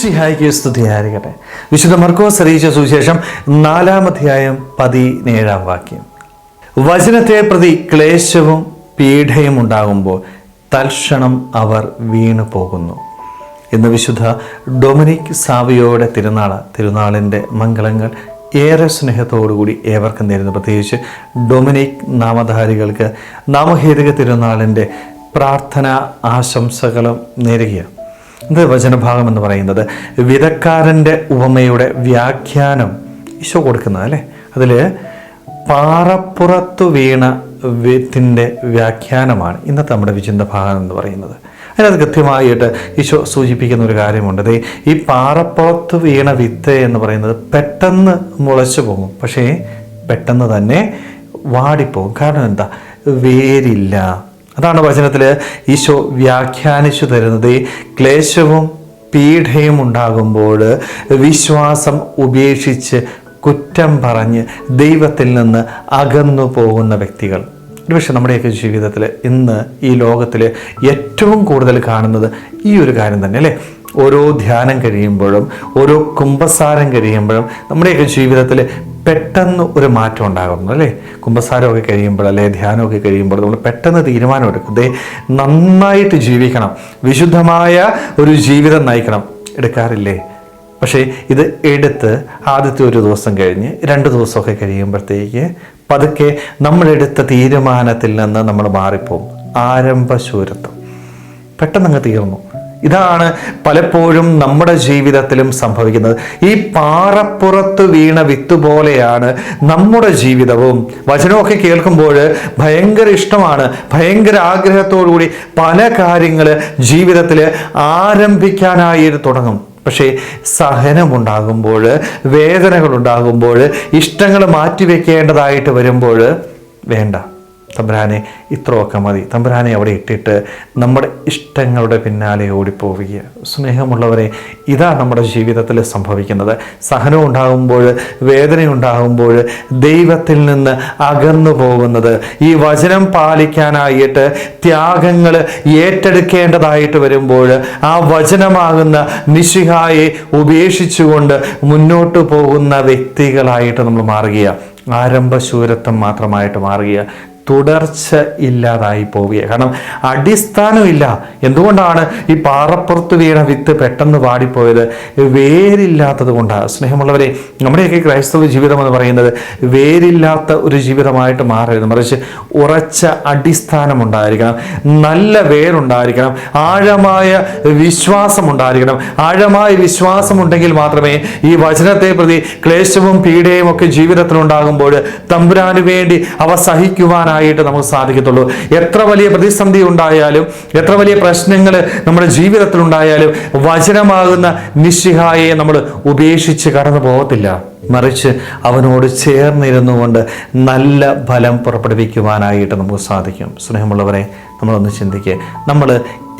സിഹായിക്ക് സ്തുതിയായിരിക്കട്ടെ. വിശുദ്ധ മർക്കോസ് അറിയിച്ച സുവിശേഷം നാലാം അധ്യായം പതിനേഴാം വാക്യം. വചനത്തെ പ്രതി ക്ലേശവും പീഡയും ഉണ്ടാകുമ്പോൾ തൽക്ഷണം അവർ വീണു പോകുന്നു. ഇന്ന് വിശുദ്ധ ഡൊമിനിക് സാവിയോയുടെ തിരുനാൾ തിരുനാളിന്റെ മംഗളങ്ങൾ ഏറെ സ്നേഹത്തോടുകൂടി ഏവർക്കും നേരുന്നു. പ്രത്യേകിച്ച് ഡൊമിനിക് നാമധാരികൾക്ക് നാമഹേതുക തിരുനാളിന്റെ പ്രാർത്ഥന ആശംസകളും നേരുകയാണ്. ഇത് വചനഭാഗം എന്ന് പറയുന്നത് വിധക്കാരന്റെ ഉപമയുടെ വ്യാഖ്യാനം ഈശോ കൊടുക്കുന്നത് അല്ലേ? അതിൽ പാറപ്പുറത്തു വീണ വിത്തിന്റെ വ്യാഖ്യാനമാണ് ഇന്നത്തെ നമ്മുടെ വിചിന്ത ഭാഗം എന്ന് പറയുന്നത്. അതിനകത്ത് കൃത്യമായിട്ട് ഈശോ സൂചിപ്പിക്കുന്ന ഒരു കാര്യമുണ്ട്. അതേ ഈ പാറപ്പുറത്ത് വീണ വിത്ത് എന്ന് പറയുന്നത് പെട്ടെന്ന് മുളച്ചു പോകും. പക്ഷേ പെട്ടെന്ന് തന്നെ വാടിപ്പോകും. കാരണം എന്താ? വേരില്ല. അതാണ് വചനത്തിൽ ഈശോ വ്യാഖ്യാനിച്ചു തരുന്നത്. ക്ലേശവും പീഡയും ഉണ്ടാകുമ്പോൾ വിശ്വാസം ഉപേക്ഷിച്ച് കുറ്റം പറഞ്ഞ് ദൈവത്തിൽ നിന്ന് അകന്നു പോകുന്ന വ്യക്തികൾ. ഒരുപക്ഷെ നമ്മുടെയൊക്കെ ജീവിതത്തിൽ ഇന്ന് ഈ ലോകത്തിൽ ഏറ്റവും കൂടുതൽ കാണുന്നത് ഈ ഒരു കാര്യം തന്നെ അല്ലേ? ഓരോ ധ്യാനം കഴിയുമ്പോഴും ഓരോ കുംഭസാരം കഴിയുമ്പോഴും നമ്മുടെയൊക്കെ ജീവിതത്തിൽ പെട്ടെന്ന് ഒരു മാറ്റം ഉണ്ടാകുന്നു അല്ലേ? കുംഭസാരമൊക്കെ കഴിയുമ്പോൾ അല്ലെ ധ്യാനമൊക്കെ കഴിയുമ്പോൾ നമ്മൾ പെട്ടെന്ന് തീരുമാനമെടുക്കും. ദേ നന്നായിട്ട് ജീവിക്കണം. വിശുദ്ധമായ ഒരു ജീവിതം നയിക്കണം. എടുക്കാറില്ലേ? പക്ഷേ ഇത് എടുത്ത് ആദ്യത്തെ ഒരു ദിവസം കഴിഞ്ഞ് രണ്ട് ദിവസമൊക്കെ കഴിയുമ്പോഴത്തേക്ക് പതുക്കെ നമ്മളെടുത്ത തീരുമാനത്തിൽ നിന്ന് നമ്മൾ മാറിപ്പോകും. ആരംഭശൂരത്വം പെട്ടെന്ന് അങ്ങ് തീർന്നു. ഇതാണ് പലപ്പോഴും നമ്മുടെ ജീവിതത്തിലും സംഭവിക്കുന്നത്. ഈ പാറപ്പുറത്ത് വീണ വിത്ത് പോലെയാണ് നമ്മുടെ ജീവിതവും. വചനമൊക്കെ കേൾക്കുമ്പോൾ ഭയങ്കര ഇഷ്ടമാണ്. ഭയങ്കര ആഗ്രഹത്തോടുകൂടി പല കാര്യങ്ങൾ ജീവിതത്തിൽ ആരംഭിക്കാനായി തുടങ്ങും. പക്ഷേ സഹനമുണ്ടാകുമ്പോൾ വേദനകളുണ്ടാകുമ്പോൾ ഇഷ്ടങ്ങൾ മാറ്റിവെക്കേണ്ടതായിട്ട് വരുമ്പോൾ വേണ്ട. തമ്പുരാനെ ഇത്രയൊക്കെ മതി. തമ്പുരാനെ അവിടെ ഇട്ടിട്ട് നമ്മുടെ ഇഷ്ടങ്ങളുടെ പിന്നാലെ ഓടിപ്പോവുക സ്നേഹമുള്ളവരെ ഇതാ നമ്മുടെ ജീവിതത്തിൽ സംഭവിക്കുന്നത്. സഹനം ഉണ്ടാകുമ്പോൾ വേദന ഉണ്ടാകുമ്പോൾ ദൈവത്തിൽ നിന്ന് അകന്നു പോകുന്നത്. ഈ വചനം പാലിക്കാനായിട്ട് ത്യാഗങ്ങൾ ഏറ്റെടുക്കേണ്ടതായിട്ട് വരുമ്പോൾ ആ വചനമാകുന്ന നിശിഹായെ ഉപേക്ഷിച്ചുകൊണ്ട് മുന്നോട്ട് പോകുന്ന വ്യക്തികളായിട്ട് നമ്മൾ മാറുകയാണ്. ആരംഭശൂരത്വം മാത്രമായിട്ട് മാറുക തുടർച്ച ഇല്ലാതായി പോവുക കാരണം അടിസ്ഥാനമില്ല. എന്തുകൊണ്ടാണ് ഈ പാറപ്പുറത്ത് വീണ വിത്ത് പെട്ടെന്ന് വാടിപ്പോയത്? വേരില്ലാത്തത് കൊണ്ടാണ് സ്നേഹമുള്ളവരെ നമ്മുടെയൊക്കെ ക്രൈസ്തവ ജീവിതം എന്ന് പറയുന്നത് വേരില്ലാത്ത ഒരു ജീവിതമായിട്ട് മാറരുത്. മറിച്ച് ഉറച്ച അടിസ്ഥാനം ഉണ്ടായിരിക്കണം നല്ല വേരുണ്ടായിരിക്കണം. ആഴമായ വിശ്വാസം ഉണ്ടായിരിക്കണം ആഴമായ വിശ്വാസം ഉണ്ടെങ്കിൽ മാത്രമേ ഈ വചനത്തെ പ്രതി ക്ലേശവും പീഡയും ഒക്കെ ജീവിതത്തിൽ ഉണ്ടാകുമ്പോൾ തമ്പുരാന് വേണ്ടി അവ സഹിക്കുവാനായി ആയിട്ട് നമുക്ക് സാധിക്കത്തുള്ളൂ. എത്ര വലിയ പ്രതിസന്ധി ഉണ്ടായാലും എത്ര വലിയ പ്രശ്നങ്ങൾ നമ്മുടെ ജീവിതത്തിൽ ഉണ്ടായാലും വചനമാകുന്ന നിശിഹായെ നമ്മൾ ഉപേക്ഷിച്ച് കടന്നു പോകത്തില്ല. മറിച്ച് അവനോട് ചേർന്നിരുന്നു കൊണ്ട് നല്ല ഫലം പുറപ്പെടുവിക്കുവാനായിട്ട് നമുക്ക് സാധിക്കും. സ്നേഹമുള്ളവരെ നമ്മളൊന്ന് ചിന്തിക്കുക നമ്മൾ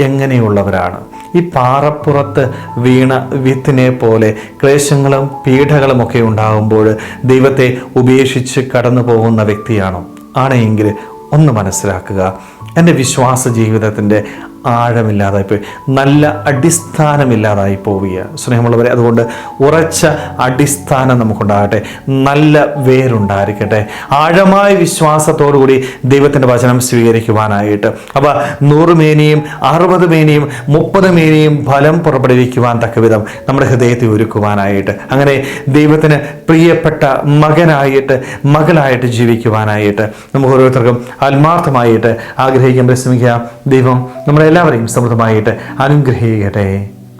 എങ്ങനെയുള്ളവരാണ്? ഈ പാറപ്പുറത്ത് വീണ വിത്തിനെ പോലെ ക്ലേശങ്ങളും പീഡകളും ഒക്കെ ഉണ്ടാകുമ്പോൾ ദൈവത്തെ ഉപേക്ഷിച്ച് കടന്നു പോകുന്ന വ്യക്തിയാണോ? ആണെങ്കിൽ ഒന്ന് മനസ്സിലാക്കുക. എന്റെ വിശ്വാസ ജീവിതത്തിന്റെ ആഴമില്ലാതായി പോയി നല്ല അടിസ്ഥാനമില്ലാതായി പോവുക സ്നേഹമുള്ളവരെ. അതുകൊണ്ട് ഉറച്ച അടിസ്ഥാനം നമുക്കുണ്ടാകട്ടെ. നല്ല വേരുണ്ടായിരിക്കട്ടെ. ആഴമായ വിശ്വാസത്തോടുകൂടി ദൈവത്തിന്റെ വചനം സ്വീകരിക്കുവാനായിട്ട്. അപ്പോൾ നൂറ് മേനിയും അറുപത് മേനിയും മുപ്പത് മേനിയും ഫലം പുറപ്പെടുവിക്കുവാൻ തക്കവിധം നമ്മുടെ ഹൃദയത്തെ ഒരുക്കുവാനായിട്ട്. അങ്ങനെ ദൈവത്തിന് പ്രിയപ്പെട്ട മകനായിട്ട് മകളായിട്ട് ജീവിക്കുവാനായിട്ട് നമുക്ക് ഓരോരുത്തർക്കും ആത്മാർത്ഥമായിട്ട് ആഗ്രഹിക്കാൻ പരിശ്രമിക്കുക ദൈവം നമ്മളെ എല്ലാവരെയും സമൃദ്ധമായിട്ട് അനുഗ്രഹിക്കട്ടെ.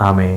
ആമേ